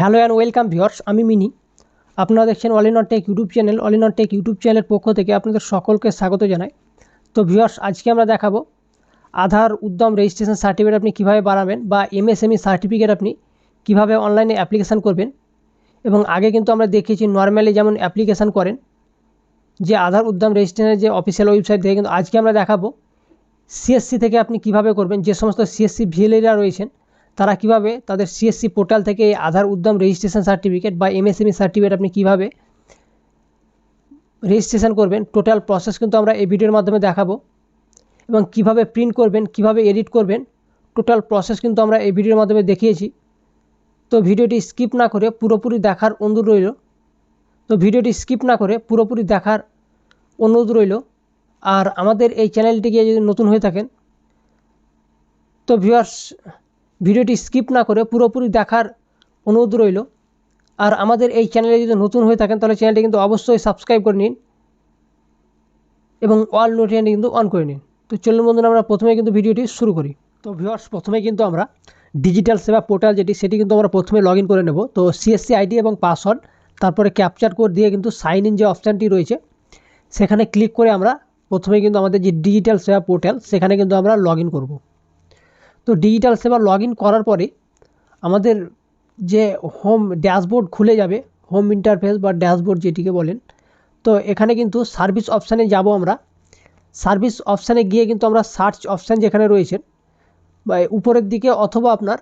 Hello and welcome viewers আমি মিনি। আপনারা দেখছেন all in tech YouTube channel. All in tech YouTube চ্যানেলের পক্ষ থেকে আপনাদের সকলকে স্বাগত জানাই। তো ভিউয়ার্স, আজকে আমরা দেখাবো আধার উদ্যম রেজিস্ট্রেশন সার্টিফিকেট আপনি কীভাবে বানাবেন বা এমএসএমই সার্টিফিকেট আপনি কীভাবে অনলাইনে অ্যাপ্লিকেশান করবেন। এবং আগে কিন্তু আমরা দেখেছি নর্মালি যেমন অ্যাপ্লিকেশান করেন, যে আধার উদ্যম রেজিস্ট্রেশনের যে অফিসিয়াল ওয়েবসাইট থেকে কিন্তু আজকে আমরা দেখাবো সিএসসি থেকে আপনি কীভাবে করবেন, যে সমস্ত সিএসসি ভিএলএরা রয়েছেন। তারা কীভাবে তাদের সিএসসি পোর্টাল থেকে এই আধার উদ্যম রেজিস্ট্রেশন সার্টিফিকেট বা এমএসএমই সার্টিফিকেট আপনি কীভাবে রেজিস্ট্রেশন করবেন টোটাল প্রসেস কিন্তু আমরা এই ভিডিওর মাধ্যমে দেখাবো এবং কীভাবে প্রিন্ট করবেন, কীভাবে এডিট করবেন টোটাল প্রসেস কিন্তু আমরা এই ভিডিওর মাধ্যমে দেখিয়েছি। তো ভিডিওটি স্কিপ না করে পুরোপুরি দেখার অনুরোধ রইল। তো ভিডিওটি স্কিপ না করে পুরোপুরি দেখার অনুরোধ রইল। আর আমাদের এই চ্যানেলটিকে যদি নতুন হয়ে থাকেন, তো ভিউয়ার্স ভিডিওটি স্কিপ না করে পুরোপুরি দেখার অনুরোধ রইল। আর আমাদের এই চ্যানেলে যদি নতুন হয়ে থাকেন, তাহলে চ্যানেলটি কিন্তু অবশ্যই সাবস্ক্রাইব করে নিন এবং অল নোটিফিকেশন কিন্তু অন করে নিন। তো চলুন বন্ধুরা, আমরা প্রথমে কিন্তু ভিডিওটি শুরু করি। তো ভিউয়ার্স প্রথমে কিন্তু আমরা ডিজিটাল সেবা পোর্টাল যেটি, সেটি কিন্তু আমরা প্রথমে লগ করে নেব। তো সিএসসি আইডি এবং পাসওয়ার্ড তারপরে ক্যাপচার কোড দিয়ে কিন্তু সাইন ইন যে অপশানটি রয়েছে, সেখানে ক্লিক করে আমরা প্রথমে কিন্তু আমাদের যে ডিজিটাল সেবা পোর্টাল সেখানে কিন্তু আমরা লগ ইন করব। তো ডিজিটাল সেবা লগ করার পরে আমাদের যে হোম ড্যাশবোর্ড খুলে যাবে হোম ইন্টারফেস বা ড্যাশবোর্ড যেটিকে বলেন, তো এখানে কিন্তু সার্ভিস অপশানে যাব আমরা। সার্ভিস অপশানে গিয়ে কিন্তু আমরা সার্চ অপশান যেখানে রয়েছে, বা উপরের দিকে অথবা আপনার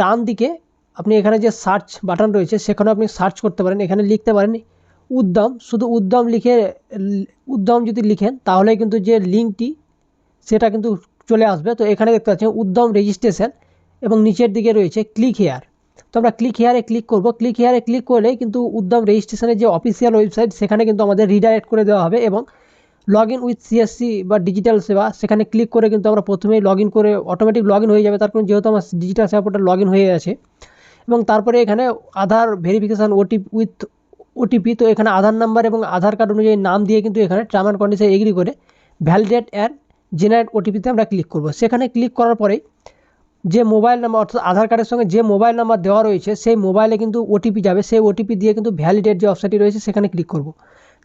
ডান দিকে আপনি এখানে যে সার্চ বাটন রয়েছে সেখানে আপনি সার্চ করতে পারেন। এখানে লিখতে পারেন উদ্যম, শুধু উদ্যম লিখে, উদ্যম যদি লিখেন, তাহলে কিন্তু যে লিঙ্কটি সেটা কিন্তু চলে আসবে। তো এখানে দেখতে পাচ্ছেন উদ্যম রেজিস্ট্রেশন এবং নিচের দিকে রয়েছে ক্লিক হেয়ার তো আমরা ক্লিক হেয়ারে ক্লিক করব। ক্লিক হেয়ারে ক্লিক করলে কিন্তু উদ্যম রেজিস্ট্রেশনের যে অফিসিয়াল ওয়েবসাইট সেখানে কিন্তু আমাদের রিডাইরেক্ট করে দেওয়া হবে এবং লগ ইন উইথ সিএসসি বা ডিজিটাল সেবা, সেখানে ক্লিক করে কিন্তু আমরা প্রথমেই লগ ইন করে অটোমেটিক লগ ইন হয়ে যাবে। তার কারণ যেহেতু আমার ডিজিটাল সেবা পোর্টাল লগ ইন হয়ে গেছে এবং তারপরে এখানে Aadhaar verification OTP with OTP তো এখানে আধার নাম্বার এবং আধার কার্ড অনুযায়ী নাম দিয়ে কিন্তু এখানে টার্ম অ্যান্ড কন্ডিশন এগ্রি করে ভ্যালিডেট অ্যান্ড জেনারেট ওটিপিতে আমরা ক্লিক করব। সেখানে ক্লিক করার পরেই যে মোবাইল নাম্বার অর্থাৎ আধার কার্ডের সঙ্গে যে মোবাইল নাম্বার দেওয়া রয়েছে, সেই মোবাইলে কিন্তু ওটিপি যাবে। সেই ওটিপি দিয়ে কিন্তু ভ্যালিডেট যে অপশানটি রয়েছে, সেখানে ক্লিক করব।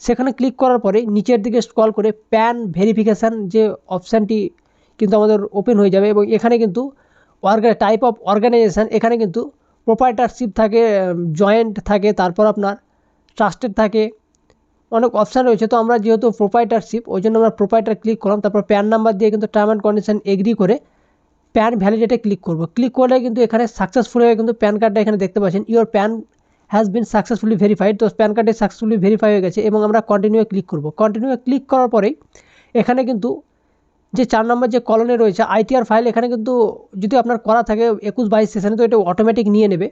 সেখানে ক্লিক করার পরে নিচের দিকে স্ক্রল করে প্যান ভেরিফিকেশান যে অপশানটি কিন্তু আমাদের ওপেন হয়ে যাবে এবং এখানে কিন্তু অর্গা টাইপ অফ অর্গানাইজেশান এখানে কিন্তু প্রোপাইটারশিপ থাকে জয়েন্ট থাকে, তারপর আপনার ট্রাস্টেড থাকে অনেক অপশান রয়েছে। তো আমরা যেহেতু প্রোপাইটারশিপ ওই জন্য আমরা প্রোপাইটার ক্লিক করলাম। তারপর প্যান নাম্বার দিয়ে কিন্তু টার্ম অ্যান্ড কন্ডিশন এগ্রি করে প্যান ভ্যালিডেটে ক্লিক করব। ক্লিক করলে কিন্তু এখানে সাকসেসফুল হয়ে কিন্তু প্যান কার্ডটা এখানে দেখতে পাচ্ছেন। Your PAN has been successfully verified তো প্যান কার্ডে সাকসেসফুলি ভেরিফাই হয়ে গেছে এবং আমরা কন্টিনিউ ক্লিক করব। কন্টিনিউ ক্লিক করার পরেই এখানে কিন্তু যে চার নম্বর যে কলনে রয়েছে আইটিআর ফাইল এখানে কিন্তু যদি আপনার করা থাকে একুশ বাইশ সেশনে তো এটা অটোমেটিক নিয়ে নেবে।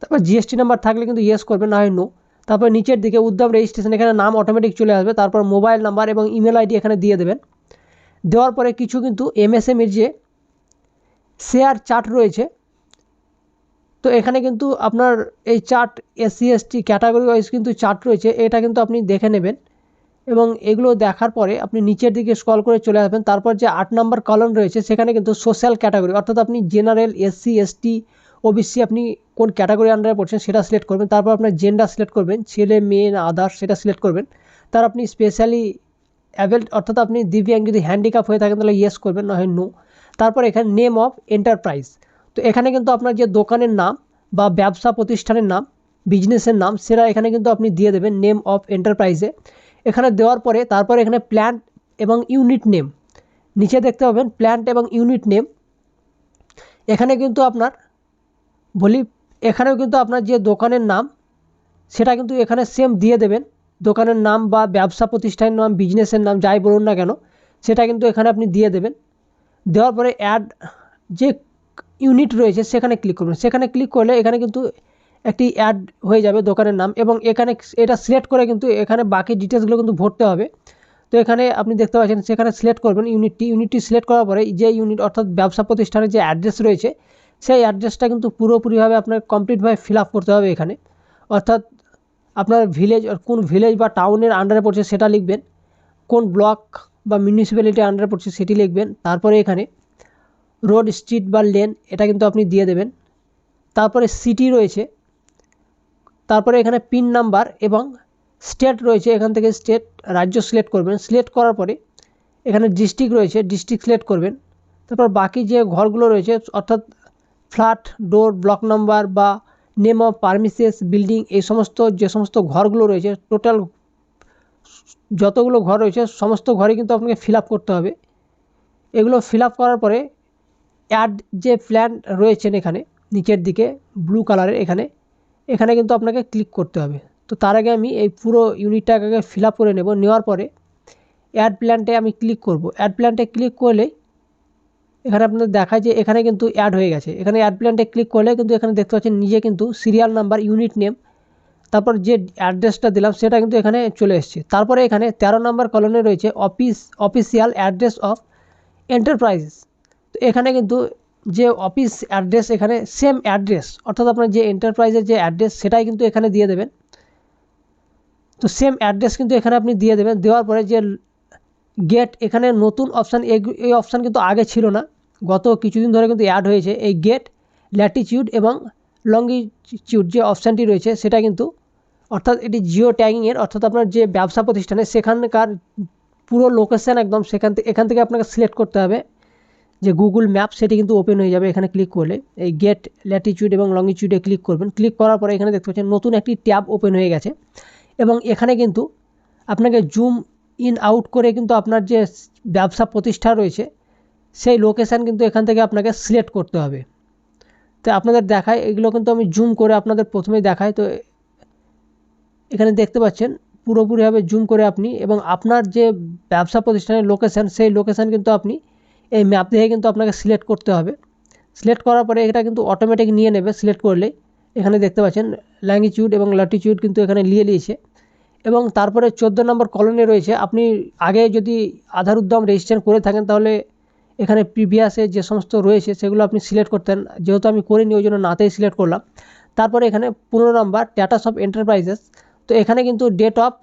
তারপর জিএসটি নাম্বার থাকলে কিন্তু ইয়েস করবে, না হয় নো তারপর নিচের দিকে উদ্যম রেজিস্ট্রেশন এখানে নাম অটোমেটিক চলে আসবে, তারপর মোবাইল নাম্বার এবং ইমেল আইডি এখানে দিয়ে দেবেন। দেওয়ার পরে কিছু কিন্তু এমএসএমের যে শেয়ার চার্ট রয়েছে, তো এখানে কিন্তু আপনার এই chart SC ST category wise কিন্তু চার্ট রয়েছে, এটা কিন্তু আপনি দেখে নেবেন। এবং এগুলো দেখার পরে আপনি নিচের দিকে স্ক্রল করে চলে আসবেন, তারপর যে আট নম্বর কলম রয়েছে, সেখানে কিন্তু সোশ্যাল ক্যাটাগরি অর্থাৎ আপনি জেনারেল এসসি এসটি ওবিসি আপনি কোন ক্যাটাগরি আন্ডারে পড়ছেন সেটা সিলেক্ট করবেন, তারপর আপনার জেন্ডার সিলেক্ট করবেন, ছেলে, মেয়ে, না আদার্স সেটা সিলেক্ট করবেন। তার আপনি স্পেশালি অ্যাভেল অর্থাৎ আপনি দিব্যাঙ্গ যদি হ্যান্ডিক্যাপ হয়ে থাকেন তাহলে ইয়েস করবেন, না হয় নো তারপর এখানে নেম অফ এন্টারপ্রাইজ তো এখানে কিন্তু আপনার যে দোকানের নাম বা ব্যবসা প্রতিষ্ঠানের নাম বিজনেসের নাম, সেটা এখানে কিন্তু আপনি দিয়ে দেবেন নেম অফ এন্টারপ্রাইজে এখানে দেওয়ার পরে তারপর এখানে প্ল্যান্ট এবং ইউনিট নেম নিচে দেখতে পাবেন প্ল্যান্ট এবং ইউনিট নেম এখানে কিন্তু আপনার বলি, এখানেও কিন্তু আপনার যে দোকানের নাম, সেটা কিন্তু এখানে সেম দিয়ে দেবেন। দোকানের নাম বা ব্যবসা প্রতিষ্ঠানের নাম বিজনেসের নাম, যাই বলুন না কেন, সেটা কিন্তু এখানে আপনি দিয়ে দেবেন। দেওয়ার পরে অ্যাড যে ইউনিট রয়েছে, সেখানে ক্লিক করবেন। সেখানে ক্লিক করলে এখানে কিন্তু একটি অ্যাড হয়ে যাবে দোকানের নাম এবং এখানে এটা সিলেক্ট করে কিন্তু এখানে বাকি ডিটেলসগুলো কিন্তু ভরতে হবে। তো এখানে আপনি দেখতে পাচ্ছেন, সেখানে সিলেক্ট করবেন ইউনিটটি ইউনিটটি সিলেক্ট করার পরে যে ইউনিট অর্থাৎ ব্যবসা প্রতিষ্ঠানের যে অ্যাড্রেস রয়েছে সেই অ্যাড্রেসটা কিন্তু পুরোপুরিভাবে আপনার কমপ্লিটভাবে ফিল আপ করতে হবে এখানে। অর্থাৎ আপনার ভিলেজ কোন ভিলেজ বা টাউনের আন্ডারে পড়ছে সেটা লিখবেন। কোন ব্লক বা মিউনিসিপ্যালিটির আন্ডারে পড়ছে সেটি লিখবেন। তারপরে এখানে রোড স্ট্রিট বা লেন এটা কিন্তু আপনি দিয়ে দেবেন। তারপরে সিটি রয়েছে। তারপরে এখানে পিন নাম্বার এবং স্টেট রয়েছে। এখান থেকে স্টেট রাজ্য সিলেক্ট করবেন। সিলেক্ট করার পরে এখানে ডিস্ট্রিক্ট রয়েছে। ডিস্ট্রিক্ট সিলেক্ট করবেন। তারপর বাকি যে ঘরগুলো রয়েছে, অর্থাৎ ফ্ল্যাট, ডোর, ব্লক নাম্বার বা নেম অফ পারমিসেস, বিল্ডিং এই সমস্ত যে সমস্ত ঘরগুলো রয়েছে, টোটাল যতগুলো ঘর রয়েছে, সমস্ত ঘরে কিন্তু আপনাকে ফিল করতে হবে। এগুলো ফিল করার পরে অ্যাড যে প্ল্যান রয়েছেন এখানে, নিচের দিকে ব্লু কালারের এখানে এখানে কিন্তু আপনাকে ক্লিক করতে হবে। তো তার আগে আমি এই পুরো ইউনিটটাকে ফিল করে নেব। নেওয়ার পরে অ্যাড প্ল্যানটে আমি ক্লিক করব। অ্যাড প্ল্যানটে ক্লিক করলেই এখানে আপনাদের দেখায় যে এখানে কিন্তু অ্যাড হয়ে গেছে। এখানে অ্যাড প্ল্যানটে ক্লিক করলে কিন্তু এখানে দেখতে পাচ্ছেন নিজে কিন্তু সিরিয়াল নাম্বার ইউনিট নেম তারপর যে অ্যাড্রেসটা দিলাম সেটা কিন্তু এখানে চলে এসছে। তারপরে এখানে তেরো নম্বর কলনে রয়েছে office official address of enterprises তো এখানে কিন্তু যে অফিস অ্যাড্রেস এখানে সেম অ্যাড্রেস অর্থাৎ আপনার যে এন্টারপ্রাইজের যে অ্যাড্রেস সেটাই কিন্তু এখানে দিয়ে দেবেন। তো সেম অ্যাড্রেস কিন্তু এখানে আপনি দিয়ে দেবেন। দেওয়ার পরে যে গেট এখানে নতুন অপশান এই অপশান কিন্তু আগে ছিল না। গত কিছুদিন ধরে কিন্তু অ্যাড হয়েছে। এই গেট ল্যাটিচিউড এবং লঙ্গিচিউড যে অপশানটি রয়েছে, সেটা কিন্তু অর্থাৎ এটি জিও ট্যাগিংয়ের অর্থাৎ আপনার যে ব্যবসা প্রতিষ্ঠানে সেখানকার পুরো লোকেশান একদম সেখান থেকে এখান থেকে আপনাকে সিলেক্ট করতে হবে। যে গুগল ম্যাপ সেটি কিন্তু ওপেন হয়ে যাবে এখানে ক্লিক করলে। এই গেট ল্যাটিচিউড এবং লঙ্গিচিউডে ক্লিক করবেন। ক্লিক করার পরে এখানে দেখতে পাচ্ছেন নতুন একটি ট্যাব ওপেন হয়ে গেছে। এবং এখানে কিন্তু আপনাকে জুম ইন আউট করে কিন্তু আপনার যে ব্যবসা প্রতিষ্ঠা রয়েছে, সেই লোকেশান কিন্তু এখান থেকে আপনাকে সিলেক্ট করতে হবে। তো আপনাদের দেখায়, এগুলো কিন্তু আমি জুম করে আপনাদের প্রথমেই দেখাই তো এখানে দেখতে পাচ্ছেন, পুরোপুরিভাবে জুম করে আপনি এবং আপনার যে ব্যবসা প্রতিষ্ঠানের লোকেশান সেই লোকেশান কিন্তু আপনি এই ম্যাপ দেখে কিন্তু আপনাকে সিলেক্ট করতে হবে। সিলেক্ট করার পরে এটা কিন্তু অটোমেটিক নিয়ে নেবে সিলেক্ট করলে এখানে দেখতে পাচ্ছেন ল্যাঙ্গিচিউড এবং ল্যাটিচিউড কিন্তু এখানে নিয়ে নিয়েছে এবং তারপরে চোদ্দ নম্বর কলোনি রয়েছে। আপনি আগে যদি আধার উদ্যম রেজিস্ট্রেশন করে থাকেন, তাহলে এখানে প্রিভিয়াসে যে সমস্ত রয়েছে, সেগুলো আপনি সিলেক্ট করতেন। যেহেতু আমি করিনি, ওই জন্য নাতেই সিলেক্ট করলাম। তারপরে এখানে পনেরো নম্বর স্ট্যাটাস অফ এন্টারপ্রাইজেস তো এখানে কিন্তু ডেট অফ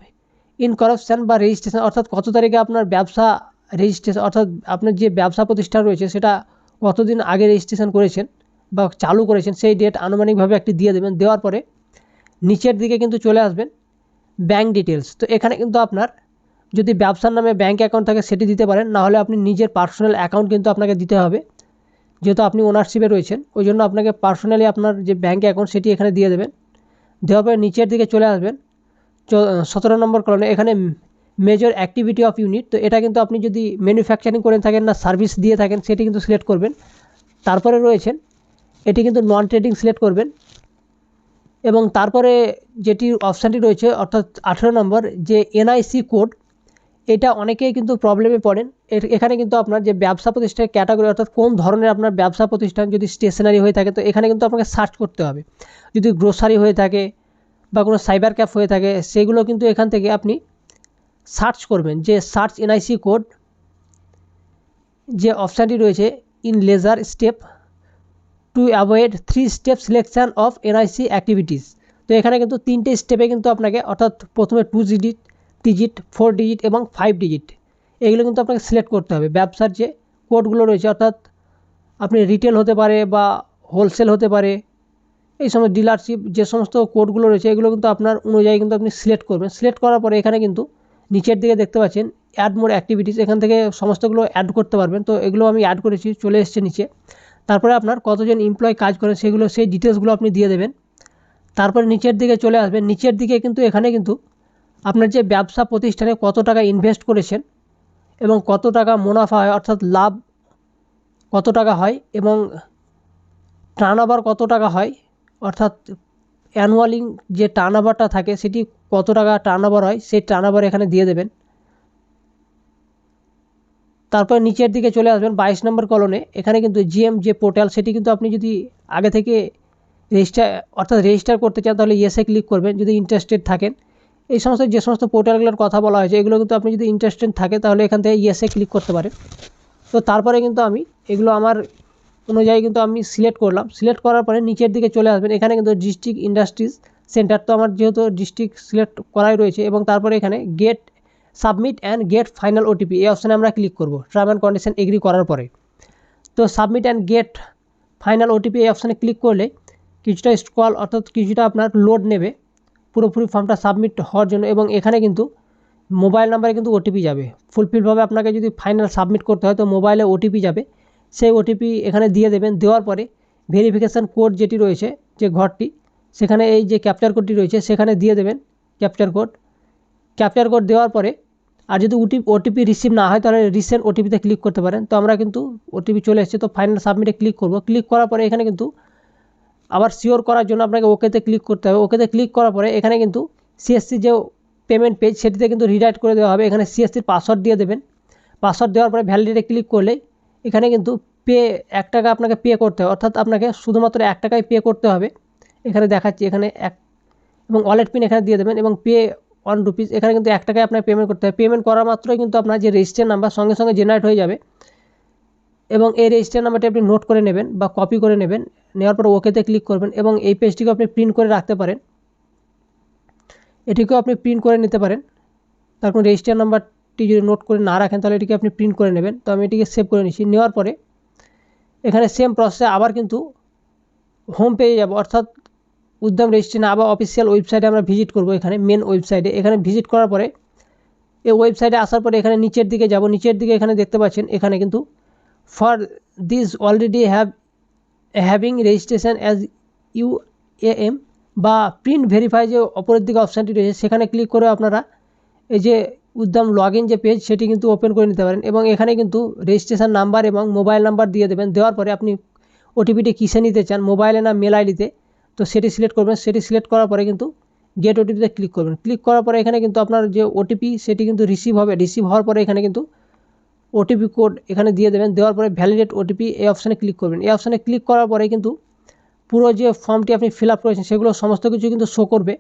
ইনকরাপশান বা রেজিস্ট্রেশন অর্থাৎ কত তারিখে আপনার ব্যবসা রেজিস্ট্রেশন অর্থাৎ আপনার যে ব্যবসা প্রতিষ্ঠান রয়েছে, সেটা কতদিন আগে রেজিস্ট্রেশন করেছেন বা চালু করেছেন, সেই ডেট আনুমানিকভাবে একটি দিয়ে দেবেন। দেওয়ার পরে নিচের দিকে কিন্তু চলে আসবেন। ব্যাঙ্ক ডিটেলস তো এখানে কিন্তু আপনার যদি ব্যবসার নামে ব্যাঙ্ক অ্যাকাউন্ট থাকে, সেটি দিতে পারেন। নাহলে আপনি নিজের পার্সোনাল অ্যাকাউন্ট কিন্তু আপনাকে দিতে হবে। যেহেতু আপনি ওনারশিপে রয়েছেন, ওই জন্য আপনাকে পার্সোনালি আপনার যে ব্যাঙ্ক অ্যাকাউন্ট সেটি এখানে দিয়ে দেবেন। দেওয়ার পরে নিচের দিকে চলে আসবেন। সতেরো নম্বর কলনে এখানে মেজর অ্যাক্টিভিটি অফ ইউনিট তো এটা কিন্তু আপনি যদি ম্যানুফ্যাকচারিং করে থাকেন না সার্ভিস দিয়ে থাকেন, সেটি কিন্তু সিলেক্ট করবেন। তারপরে রয়েছেন, এটি কিন্তু নন ট্রেডিং সিলেক্ট করবেন। এবং তারপরে যেটি অপশানটি রয়েছে, অর্থাৎ আঠেরো নম্বর, যে এনআইসি কোড এটা অনেকেই কিন্তু প্রবলেমে পড়েন। এখানে কিন্তু আপনার যে ব্যবসা প্রতিষ্ঠানের ক্যাটাগরি অর্থাৎ কোন ধরনের আপনার ব্যবসা প্রতিষ্ঠান যদি স্টেশনারি হয়ে থাকে, তো এখানে কিন্তু আপনাকে সার্চ করতে হবে। যদি গ্রোসারি হয়ে থাকে বা কোনো সাইবার ক্যাফ হয়ে থাকে, সেগুলো কিন্তু এখান থেকে আপনি সার্চ করবেন। যে সার্চ এনআইসি কোড যে অপশানটি রয়েছে in ledger step two avoid three step selection of NIC activities তো এখানে কিন্তু তিনটে স্টেপে কিন্তু আপনাকে অর্থাৎ প্রথমে two digit digit four digit এবং ফাইভ ডিজিট এগুলো কিন্তু আপনাকে সিলেক্ট করতে হবে। ব্যবসার যে কোডগুলো রয়েছে, অর্থাৎ আপনি রিটেল হতে পারে বা হোলসেল হতে পারে, এই সময় ডিলারশিপ যে সমস্ত কোডগুলো রয়েছে, এগুলো কিন্তু আপনার অনুযায়ী কিন্তু আপনি সিলেক্ট করবেন। সিলেক্ট করার পরে এখানে কিন্তু নিচের দিকে দেখতে পাচ্ছেন অ্যাড মোর অ্যাক্টিভিটিস এখান থেকে সমস্তগুলো অ্যাড করতে পারবেন। তো এগুলো আমি অ্যাড করেছি, চলে এসছে নিচে। তারপরে আপনার কতজন এমপ্লয় কাজ করেন সেগুলো, সেই ডিটেলসগুলো আপনি দিয়ে দেবেন। তারপরে নিচের দিকে চলে আসবেন। নিচের দিকে কিন্তু, এখানে কিন্তু আপনার যে ব্যবসা প্রতিষ্ঠানে কত টাকা ইনভেস্ট করেছেন এবং কত টাকা মুনাফা হয়, অর্থাৎ লাভ কত টাকা হয় এবং টার্ন কত টাকা হয়, অর্থাৎ অ্যানুয়ালিং যে টার্ন থাকে, সেটি কত টাকা টার্ন হয়, সেই টার্ন এখানে দিয়ে দেবেন। তারপর নিচের দিকে চলে আসবেন বাইশ নম্বর কলনে। এখানে কিন্তু জিএম যে পোর্টাল, সেটি কিন্তু আপনি যদি আগে থেকে রেজিস্টার অর্থাৎ রেজিস্টার করতে চান, তাহলে ইয়েসে ক্লিক করবেন, যদি ইন্টারেস্টেড থাকেন। এই সমস্ত, যে সমস্ত পোর্টালগুলোর কথা বলা হয়েছে, এগুলো কিন্তু আপনি যদি ইন্টারেস্টেড থাকে, তাহলে এখান থেকে ইয়েসে ক্লিক করতে পারেন। তো তারপরে কিন্তু আমি, এগুলো আমার অনুযায়ী কিন্তু আমি সিলেক্ট করলাম। সিলেক্ট করার পরে নিচের দিকে চলে আসবেন। এখানে কিন্তু ডিস্ট্রিক্ট ইন্ডাস্ট্রিজ সেন্টার তো আমার যেহেতু ডিস্ট্রিক্ট সিলেক্ট করাই রয়েছে, এবং তারপরে এখানে get submit and get final OTP, এই অপশানে আমরা ক্লিক করব, টার্ম অ্যান্ড কন্ডিশন এগ্রি করার পরে। তো submit and get final OTP, এই অপশানে ক্লিক করলে কিছুটা স্কল অর্থাৎ কিছুটা আপনার লোড নেবে, পুরোপুরি ফর্মটা সাবমিট হওয়ার জন্য এবং এখানে কিন্তু মোবাইল নাম্বারে কিন্তু ওটিপি যাবে। ফুলফিলভাবে আপনাকে যদি ফাইনাল সাবমিট করতে হয়, তো মোবাইলে ওটিপি যাবে। সেই ওটিপি এখানে দিয়ে দেবেন। দেওয়ার পরে ভেরিফিকেশান কোড যেটি রয়েছে, যে ঘরটি, সেখানে এই যে ক্যাপচার কোডটি রয়েছে, সেখানে দিয়ে দেবেন ক্যাপচার কোড। ক্যাপচার কোড দেওয়ার পরে আর যদি ওটি ওটিপি রিসিভ না হয়, তাহলে রিসেন্ট ওটিপিতে ক্লিক করতে পারেন। তো আমরা কিন্তু ওটিপি চলে এসেছে, তো ফাইনাল সাবমিটে ক্লিক করব। ক্লিক করার পরে এখানে কিন্তু আবার শিওর করার জন্য আপনাকে ওকেতে ক্লিক করতে হবে। ওকেতে ক্লিক করার পরে এখানে কিন্তু সিএসসি যে পেমেন্ট পেজ সেটিতে কিন্তু রিডাইট করে দেওয়া হবে। এখানে সিএসসির পাসওয়ার্ড দিয়ে দেবেন। পাসওয়ার্ড দেওয়ার পরে ভ্যালিডিটে ক্লিক করলে এখানে কিন্তু পে এক টাকা আপনাকে পে করতে হবে। অর্থাৎ আপনাকে শুধুমাত্র এক টাকায় পে করতে হবে। এখানে দেখাচ্ছি, এখানে এক এবং ওয়ালেট পিন এখানে দিয়ে দেবেন এবং পে ওয়ান রুপিস এখানে কিন্তু এক টাকায় আপনাকে পেমেন্ট করতে হবে। পেমেন্ট করা মাত্রই কিন্তু আপনার যে রেজিস্টার নাম্বার সঙ্গে সঙ্গে জেনারেট হয়ে যাবে। এবং এই রেজিস্টার নাম্বারটি আপনি নোট করে নেবেন বা কপি করে নেবেন। নেওয়ার পর ওকেতে ক্লিক করবেন এবং এই পেজটিকে আপনি প্রিন্ট করে রাখতে পারেন। এটিকেও আপনি প্রিন্ট করে নিতে পারেন। তারপর রেজিস্টার নাম্বারটি যদি নোট করে না রাখেন, তাহলে এটিকে আপনি প্রিন্ট করে নেবেন। তো আমি এটিকে সেভ করে নিচ্ছি। নেওয়ার পরে এখানে সেম প্রসেসে আবার কিন্তু হোম পেজে যাব। অর্থাৎ উদ্যম রেজিস্ট্রি না বা অফিসিয়াল ওয়েবসাইটে আমরা ভিজিট করব এখানে মেন ওয়েবসাইটে এখানে ভিজিট করার পরে, এই ওয়েবসাইটে আসার পরে এখানে নিচের দিকে যাব। নিচের দিকে এখানে দেখতে পাচ্ছেন, এখানে কিন্তু for this already have having registration as U M বা প্রিন্ট ভেরিফাই যে অপরের দিকে অপশানটি রয়েছে, সেখানে ক্লিক করে আপনারা এই যে উদ্যম লগ ইন যে পেজ সেটি কিন্তু ওপেন করে নিতে পারেন। এবং এখানে কিন্তু রেজিস্ট্রেশন নাম্বার এবং মোবাইল নাম্বার দিয়ে দেবেন। দেওয়ার পরে আপনি ওটিপিটি কিসে নিতে চান? মোবাইলে না মেল আইডিতে তো সেটি সিলেক্ট করবেন। সেটি সিলেক্ট করার পরে কিন্তু গেট ওটিপিতে ক্লিক করবেন। ক্লিক করার পরে এখানে কিন্তু আপনার যে ওটিপি সেটি কিন্তু রিসিভ হবে। রিসিভ হওয়ার পরে এখানে কিন্তু ওটিপি কোড এখানে দিয়ে দেবেন। দেওয়ার পরে ভ্যালিডেট ওটিপি এই অপশানে ক্লিক করবেন। এই অপশানে ক্লিক করার পরে কিন্তু পুরো যে ফর্মটি আপনি ফিল আপ করেছেন সেগুলো সমস্ত কিছু কিন্তু শো করবে।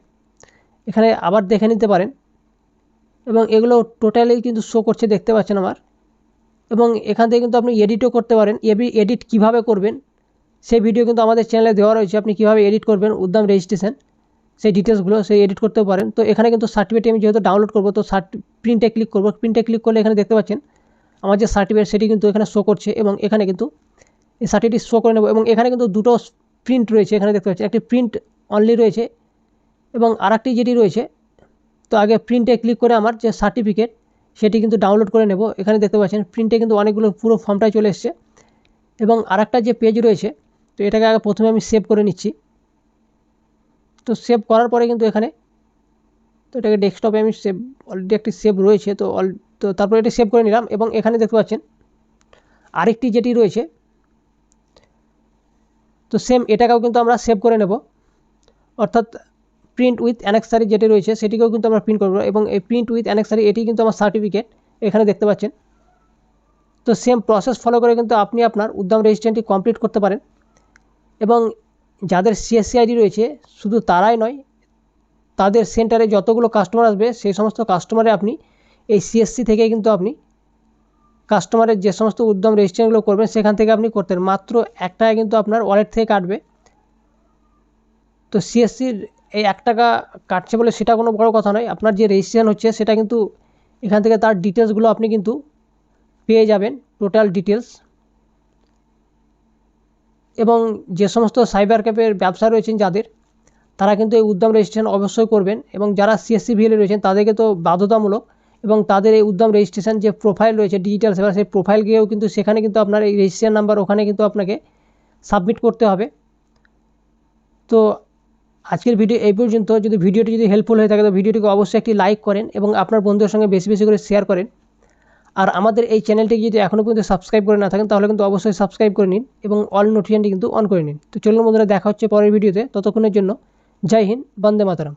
এখানে আবার দেখে নিতে পারেন। এবং এগুলো টোটালি কিন্তু শো করছে, দেখতে পাচ্ছেন আমার। এবং এখান থেকে কিন্তু আপনি এডিটও করতে পারেন। এবি এডিট কীভাবে করবেন? সেই ভিডিও কিন্তু আমাদের চ্যানেলে দেওয়া রয়েছে। আপনি কীভাবে এডিট করবেন উদ্যম রেজিস্ট্রেশন সেই ডিটেলসগুলো সেই এডিট করতেও পারেন। তো এখানে কিন্তু সার্টিফিকেট আমি যেহেতু ডাউনলোড করব, তো সার্ট প্রিন্টে ক্লিক করব। প্রিন্টে ক্লিক করলে এখানে দেখতে পাচ্ছেন, আমার যে সার্টিফিকেট সেটি কিন্তু এখানে শো করছে এবং এখানে কিন্তু এই সার্টিফিকেট শো করে নেব এবং এখানে কিন্তু দুটো প্রিন্ট রয়েছে। এখানে দেখতে পাচ্ছেন, একটি প্রিন্ট অনলি রয়েছে এবং আরেকটি যেটি রয়েছে, তো আগে প্রিন্টে ক্লিক করে আমার যে সার্টিফিকেট সেটি কিন্তু ডাউনলোড করে নেব। এখানে দেখতে পাচ্ছেন প্রিন্টে কিন্তু অনেকগুলো পুরো ফর্মটাই চলে এসছে এবং আরেকটা যে পেজ রয়েছে তো এটাকে আগে প্রথমে আমি সেভ করে নিচ্ছি। তো সেভ করার পরে কিন্তু এখানে তো এটাকে ডেস্কটপে আমি সেভ অলরেডি একটি সেভ রয়েছে, তো অল তো তারপরে এটি সেভ করে নিলাম এবং এখানে দেখতে পাচ্ছেন আরেকটি যেটি রয়েছে, তো সেম এটাকেও কিন্তু আমরা সেভ করে নেব। অর্থাৎ প্রিন্ট উইথ অ্যানেক্সারি যেটি রয়েছে, সেটিকেও কিন্তু আমরা প্রিন্ট করব এবং এই প্রিন্ট উইথ অ্যানেক্সারি এটি কিন্তু আমার সার্টিফিকেট এখানে দেখতে পাচ্ছেন। তো সেম প্রসেস ফলো করে কিন্তু আপনি আপনার উদ্যম রেজিস্ট্রেশনটি কমপ্লিট করতে পারেন। এবং যাদের সিএসসি আইডি রয়েছে, শুধু তারাই নয়, তাদের সেন্টারে যতগুলো কাস্টমার আসবে, সেই সমস্ত কাস্টমারে আপনি এই সিএসসি থেকে কিন্তু আপনি কাস্টমারের যে সমস্ত উদ্যম রেজিস্ট্রেশনগুলো করবেন, সেখান থেকে আপনি করতেন মাত্র এক টাকা কিন্তু আপনার ওয়ালেট থেকে কাটবে। তো সিএসসির এই এক টাকা কাটছে বলে সেটা কোনো বড় কথা নয়। আপনার যে রেজিস্ট্রেশন হচ্ছে, সেটা কিন্তু এখান থেকে তার ডিটেলসগুলো আপনি কিন্তু পেয়ে যাবেন টোটাল ডিটেলস এবং যে সমস্ত সাইবার ক্যাফের ব্যবসা রয়েছেন যাদের, তারা কিন্তু এই উদ্যম রেজিস্ট্রেশন অবশ্যই করবেন এবং যারা সিএসসি ভিএলে রয়েছেন তাদেরকে তো বাধ্যতামূলক এবং তাদের এই উদ্যম রেজিস্ট্রেশন যে প্রোফাইল রয়েছে ডিজিটাল সেবা, সেই প্রোফাইল গিয়েও কিন্তু সেখানে কিন্তু আপনার এই রেজিস্ট্রেশন নাম্বার ওখানে কিন্তু আপনাকে সাবমিট করতে হবে। তো আজকের ভিডিও এই পর্যন্ত। যদি ভিডিওটি যদি হেল্পফুল হয়ে থাকে, তো ভিডিওটিকে অবশ্যই একটি লাইক করেন এবং আপনার বন্ধুদের সঙ্গে বেশি বেশি করে শেয়ার করেন। আর আমাদের এই চ্যানেলটি যদি এখনও পর্যন্ত সাবস্ক্রাইব করে না থাকেন, তাহলে কিন্তু অবশ্যই সাবস্ক্রাইব করে নিন এবং অল নোটিফিকেশনটি কিন্তু অন করে নিন। তো চলুন বন্ধুরা, দেখা হচ্ছে পরের ভিডিওতে ততক্ষণের জন্য জয় হিন্দ, বন্দে মাতারাম।